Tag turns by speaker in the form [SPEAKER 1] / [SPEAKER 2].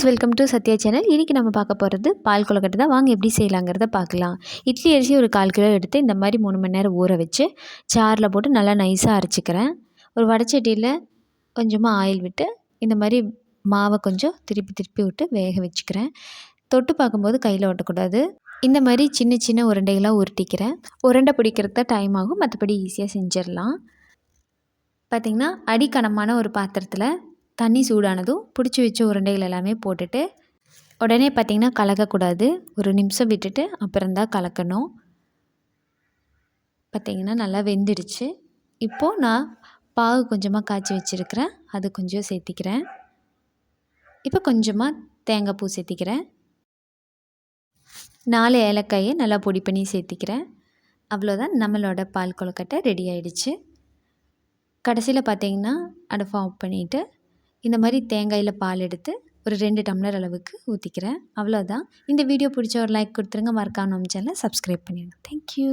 [SPEAKER 1] Friends welcome to Sathya channel. இன்றைக்கி நம்ம பார்க்க போகிறது பால் கொழுக்கட்டை தான். வாங்க எப்படி செய்யலாங்கிறத பார்க்கலாம். இட்லி அரிசி ஒரு கால் கிலோ எடுத்து இந்த மாதிரி மூணு மணி நேரம் ஊற வச்சு சாரில் போட்டு நல்லா நைஸாக அரைச்சிக்கிறேன். ஒரு வடச்சட்டியில் கொஞ்சமாக ஆயில் விட்டு இந்த மாதிரி மாவை கொஞ்சம் திருப்பி திருப்பி விட்டு வேக வச்சுக்கிறேன். தொட்டு பார்க்கும்போது கையில் ஓட்டக்கூடாது இந்த மாதிரி சின்ன சின்ன உருண்டைகளாக உருட்டிக்கிறேன். உருண்டை பிடிக்கிறது தான் டைம் ஆகும். மற்றபடி ஈஸியாக செஞ்சிடலாம். பார்த்திங்கன்னா அடிக்கனமான ஒரு பாத்திரத்தில் தண்ணி சூடானதும் பிடிச்சி வச்ச உருண்டைகள் எல்லாமே போட்டுட்டு உடனே பார்த்திங்கன்னா கலக்கக்கூடாது. ஒரு நிமிஷம் விட்டுட்டு அப்புறம்தான் கலக்கணும். பார்த்திங்கன்னா நல்லா வெந்துடுச்சு. இப்போது நான் பாகு கொஞ்சமாக காய்ச்சி வச்சுருக்கிறேன். அது கொஞ்சம் சேர்த்திக்கிறேன். இப்போ கொஞ்சமாக தேங்காய் பூ சேர்த்திக்கிறேன். நாலு ஏலக்காயை நல்லா பொடி பண்ணி சேர்த்திக்கிறேன். அவ்வளோதான். நம்மளோட பால் கொழுக்கட்டை ரெடி ஆகிடுச்சு கடைசியில் பார்த்தீங்கன்னா அடுப்பை ஆஃப் பண்ணிவிட்டு இந்த மாதிரி தேங்காயில் பால் எடுத்து ஒரு ரெண்டு டம்ளர் அளவுக்கு ஊற்றிக்கிறேன் அவ்வளோதான் இந்த வீடியோ பிடிச்ச ஒரு லைக் கொடுத்துருங்க. மறக்காமல் நம்ம சேனலை சப்ஸ்கிரைப் பண்ணிடுங்க. தேங்க்யூ